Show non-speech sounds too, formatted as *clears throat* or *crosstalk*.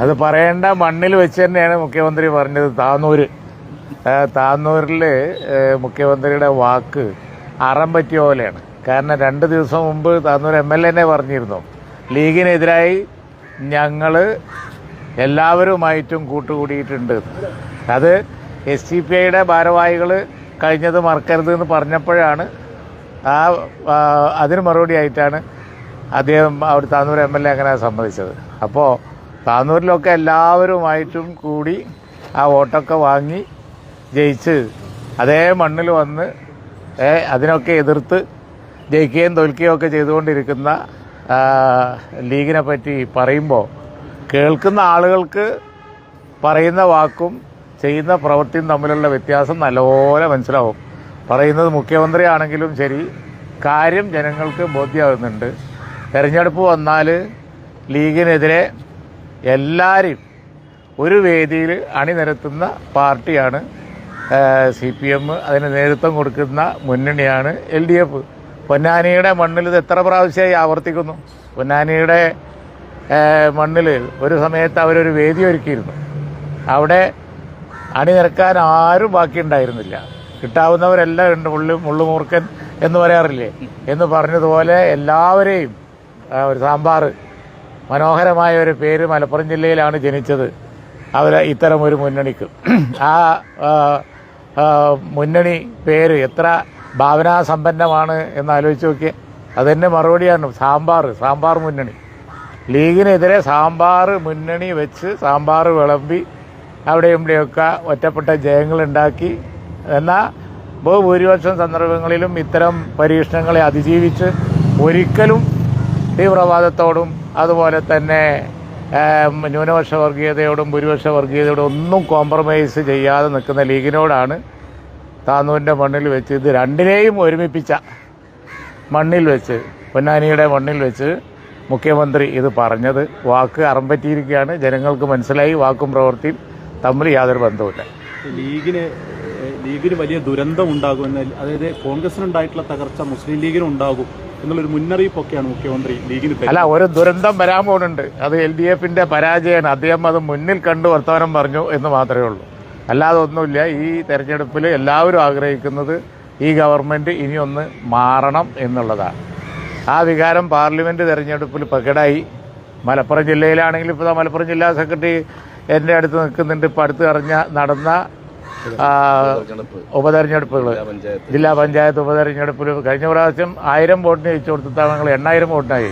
അത് പറയേണ്ട മണ്ണിൽ വെച്ച് തന്നെയാണ് മുഖ്യമന്ത്രി പറഞ്ഞത്. താന്നൂര് താന്നൂരിൽ മുഖ്യമന്ത്രിയുടെ വാക്ക് അറം പറ്റിയ പോലെയാണ്. കാരണം രണ്ട് ദിവസം മുമ്പ് താന്നൂർ എം എൽ എന്നെ പറഞ്ഞിരുന്നു. ലീഗിനെതിരായി ഞങ്ങൾ എല്ലാവരുമായിട്ടും കൂട്ടുകൂടിയിട്ടുണ്ട്. അത് എസ് സി പി ഐയുടെ ഭാരവാഹികൾ കഴിഞ്ഞത് മറക്കരുത് എന്ന് പറഞ്ഞപ്പോഴാണ് ആ അതിന് മറുപടി ആയിട്ടാണ് അദ്ദേഹം അവിടെ താന്നൂർ എം എൽ എ അങ്ങനെ സമ്മതിച്ചത്. അപ്പോൾ താന്നൂരിലൊക്കെ എല്ലാവരുമായിട്ടും കൂടി ആ വോട്ടൊക്കെ വാങ്ങി ജയിച്ച് അതേ മണ്ണിൽ വന്ന് അതിനൊക്കെ എതിർത്ത് ജയിക്കുകയും തോൽക്കുകയും ഒക്കെ ചെയ്തുകൊണ്ടിരിക്കുന്ന ലീഗിനെ പറ്റി പറയുമ്പോൾ കേൾക്കുന്ന ആളുകൾക്ക് പറയുന്ന വാക്കും ചെയ്യുന്ന പ്രവൃത്തിയും തമ്മിലുള്ള വ്യത്യാസം നല്ലപോലെ മനസ്സിലാവും. പറയുന്നത് മുഖ്യമന്ത്രിയാണെങ്കിലും ശരി കാര്യം ജനങ്ങൾക്ക് ബോധ്യമാകുന്നുണ്ട് തെരഞ്ഞെടുപ്പ് വന്നാൽ ലീഗിനെതിരെ എല്ലാവരെയും ഒരു വേദിയിൽ അണിനിരത്തുന്ന പാർട്ടിയാണ് സി പി എം അതിന് നേതൃത്വം കൊടുക്കുന്ന മുന്നണിയാണ് എൽ ഡി എഫ്. പൊന്നാനിയുടെ മണ്ണിൽ ഇത് എത്ര പ്രാവശ്യമായി ആവർത്തിക്കുന്നു? പൊന്നാനിയുടെ മണ്ണിൽ ഒരു സമയത്ത് അവരൊരു വേദി ഒരുക്കിയിരുന്നു. അവിടെ അണിനിരക്കാൻ ആരും ബാക്കിയുണ്ടായിരുന്നില്ല. കിട്ടാവുന്നവരെല്ലാം ഉണ്ട് മുള്ളു മുള്ളുമൂർക്കൻ എന്ന് പറയാറില്ലേ? എന്ന് പറഞ്ഞതുപോലെ എല്ലാവരെയും ഒരു സാമ്പാർ മനോഹരമായ ഒരു പേര് മലപ്പുറം ജില്ലയിലാണ് ജനിച്ചത്. അവർ ഇത്തരം ഒരു മുന്നണിക്ക്. *clears throat* ആ മുന്നണി പേര് എത്ര ഭാവനാസമ്പന്നമാണ് എന്ന് ആലോചിച്ച് നോക്കിയാൽ അതെന്നെ മറുപടിയാണ് സാമ്പാർ സാമ്പാർ മുന്നണി. ലീഗിനെതിരെ സാമ്പാർ മുന്നണി വെച്ച് സാമ്പാർ വിളമ്പി അവിടെയും ഇവിടെയൊക്കെ ഒറ്റപ്പെട്ട ജയങ്ങളുണ്ടാക്കി എന്നാൽ ബഹുഭൂരിപക്ഷം സന്ദർഭങ്ങളിലും ഇത്തരം പരീക്ഷണങ്ങളെ അതിജീവിച്ച് ഒരിക്കലും തീവ്രവാദത്തോടും അതുപോലെ തന്നെ ന്യൂനപക്ഷ വർഗീയതയോടും ഭൂരിപക്ഷ വർഗീയതയോടും ഒന്നും കോംപ്രമൈസ് ചെയ്യാതെ നിൽക്കുന്ന ലീഗിനോടാണ് താന്നൂരിന്റെ മണ്ണിൽ വെച്ച് ഇത് രണ്ടിനെയും ഒരുമിപ്പിച്ച മണ്ണിൽ വെച്ച് പൊന്നാനിയുടെ മണ്ണിൽ വെച്ച് മുഖ്യമന്ത്രി ഇത് പറഞ്ഞത്. വാക്ക് അറമ്പറ്റിയിരിക്കുകയാണ്. ജനങ്ങൾക്ക് മനസ്സിലായി. വാക്കും പ്രവൃത്തിയും തമ്മിൽ യാതൊരു ബന്ധവുമില്ല. ലീഗിന് ലീഗിന് വലിയ ദുരന്തം ഉണ്ടാകുമെന്ന് അതായത് കോൺഗ്രസിനുണ്ടായിട്ടുള്ള തകർച്ച മുസ്ലിം ലീഗിനും ഉണ്ടാകും എന്നുള്ളൊരു മുന്നറിയിപ്പൊക്കെയാണ് മുഖ്യമന്ത്രി ലീഗിന്. അല്ല ഒരു ദുരന്തം വരാൻ പോകുന്നുണ്ട്. അത് എൽ ഡി എഫിന്റെ പരാജയമാണ്. അദ്ദേഹം അത് മുന്നിൽ കണ്ട് വർത്തമാനം പറഞ്ഞു എന്ന് മാത്രമേ ഉള്ളൂ. അല്ലാതെ ഒന്നുമില്ല. ഈ തെരഞ്ഞെടുപ്പിൽ എല്ലാവരും ആഗ്രഹിക്കുന്നത് ഈ ഗവൺമെന്റ് ഇനിയൊന്ന് മാറണം എന്നുള്ളതാണ്. ആ വികാരം പാർലമെന്റ് തെരഞ്ഞെടുപ്പിൽ പ്രകടമായി. മലപ്പുറം ജില്ലയിലാണെങ്കിൽ ഇപ്പോൾ മലപ്പുറം ജില്ലാ സെക്രട്ടറി എന്റെ അടുത്ത് നിൽക്കുന്നുണ്ട്. ഇപ്പം അടുത്ത് അറിഞ്ഞ നടന്ന ഉപതെരഞ്ഞെടുപ്പുകൾ ജില്ലാ പഞ്ചായത്ത്. ഉപതെരഞ്ഞെടുപ്പിൽ കഴിഞ്ഞ പ്രാവശ്യം ആയിരം വോട്ടിന് ജയിച്ചു കൊടുത്ത ഞങ്ങൾ എണ്ണായിരം വോട്ടിനായി.